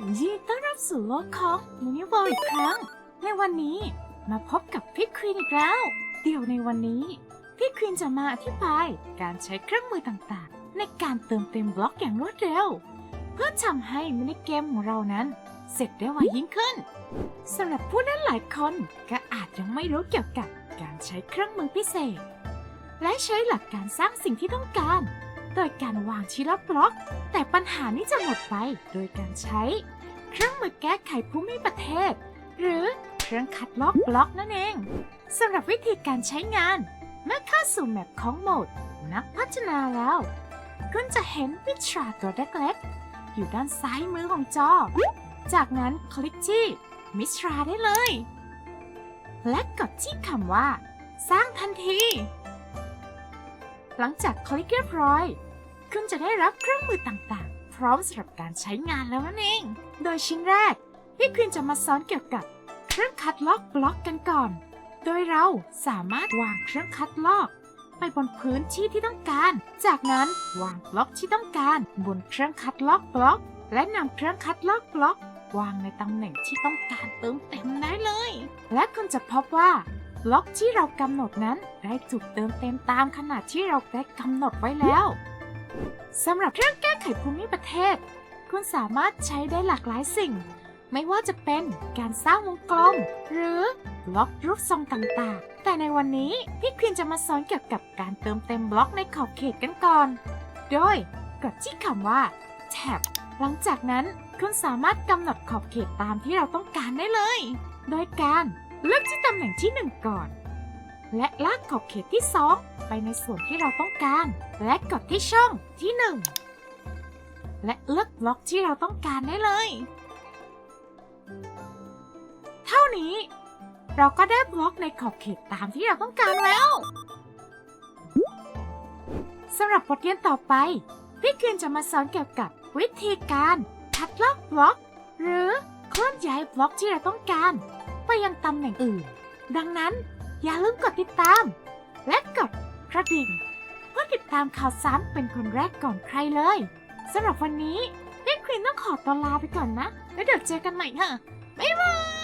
ยินดีต้อนรับสู่โลกของมินิเวิลด์อีกครั้ง ในวันนี้มาพบกับพี่ควีนอีกแล้ว เดี๋ยวในวันนี้ พี่ควีนจะมาอธิบายการใช้เครื่องมือต่างๆ ในการเติมเต็มบล็อกอย่างรวดเร็ว เพื่อทำให้มินิเกมของเรานั้น เสร็จได้ไวยิ่งขึ้นสำหรับผู้เล่นหลายคนก็อาจยังไม่รู้เกี่ยวกับการใช้เครื่องมือพิเศษ และใช้หลักการสร้างสิ่งที่ต้องการ โดยการวางชิละบล็อก แต่ปัญหานี้จะหมดไปโดยการใช้ เครื่องมือแก้ไขภูมิประเทศ หรือเครื่องคัดลอกบล็อกนั่นเองสำหรับวิธีการใช้งาน เมื่อเข้าสู่แมปของโหมด นักพัฒนาแล้ว คุณจะเห็นวิชาตัวเล็กๆอยู่ด้านซ้ายมือของจอ จากนั้นคลิกที่มิตราได้เลย และกดที่คำว่า สร้างทันที หลังจากคลิกเรียบร้อย คุณจะได้รับเครื่องมือต่างๆ พร้อมสำหรับการใช้งานแล้วนั่นเอง โดยชิ้นแรกพี่ควินจะมาสอนเกี่ยวกับเครื่องคัดลอกบล็อกกันก่อน โดยเราสามารถวางเครื่องคัดลอก ไปบนพื้นที่ที่ต้องการ จากนั้นวางบล็อกที่ต้องการ บนเครื่องคัดลอกบล็อก และนำเครื่องคัดลอกบล็อก วางในตำแหน่งที่ต้องการเติมเต็มได้เลย และคุณจะพบว่า บล็อกที่เรากำหนดนั้นได้ถูกเติมเต็มตามขนาดที่เราได้กำหนดไว้แล้วสำหรับเครื่องแก้ไขภูมิประเทศ คุณสามารถใช้ได้หลากหลายสิ่ง ไม่ว่าจะเป็นการสร้างวงกลม หรือบล็อกรูปทรงต่างๆ แต่ในวันนี้พี่ควินจะมาสอนเกี่ยวกับการเติมเต็มบล็อกในขอบเขตกันก่อน โดยกดที่คำว่า tab หลังจากนั้นคุณสามารถกำหนดขอบเขตตามที่เราต้องการได้เลย โดยการ เลือกที่ตำแหน่งที่1ก่อน และลากขอบเขตที่2ไปในส่วนที่เราต้องการ และกดที่ช่องที่1และเลือกบล็อกที่เราต้องการได้เลย เท่านี้ เราก็ได้บล็อกในขอบเขตตามที่เราต้องการแล้วสำหรับบทเรียนต่อไป พี่คืนจะมาสอนเกี่ยวกับวิธีการคัดลอกบล็อก หรือเคลื่อนย้ายบล็อกที่เราต้องการ ไปยังตำแหน่งอื่น ดังนั้นอย่าลืมกดติดตาม และกดกระดิ่งเพื่อติดตามข่าวสารเป็นคนแรกก่อนใครเลยสำหรับวันนี้พี่ควินต้องขอตัวลาไปก่อนนะ แล้วเดี๋ยวเจอกันใหม่ค่ะบ๊ายบาย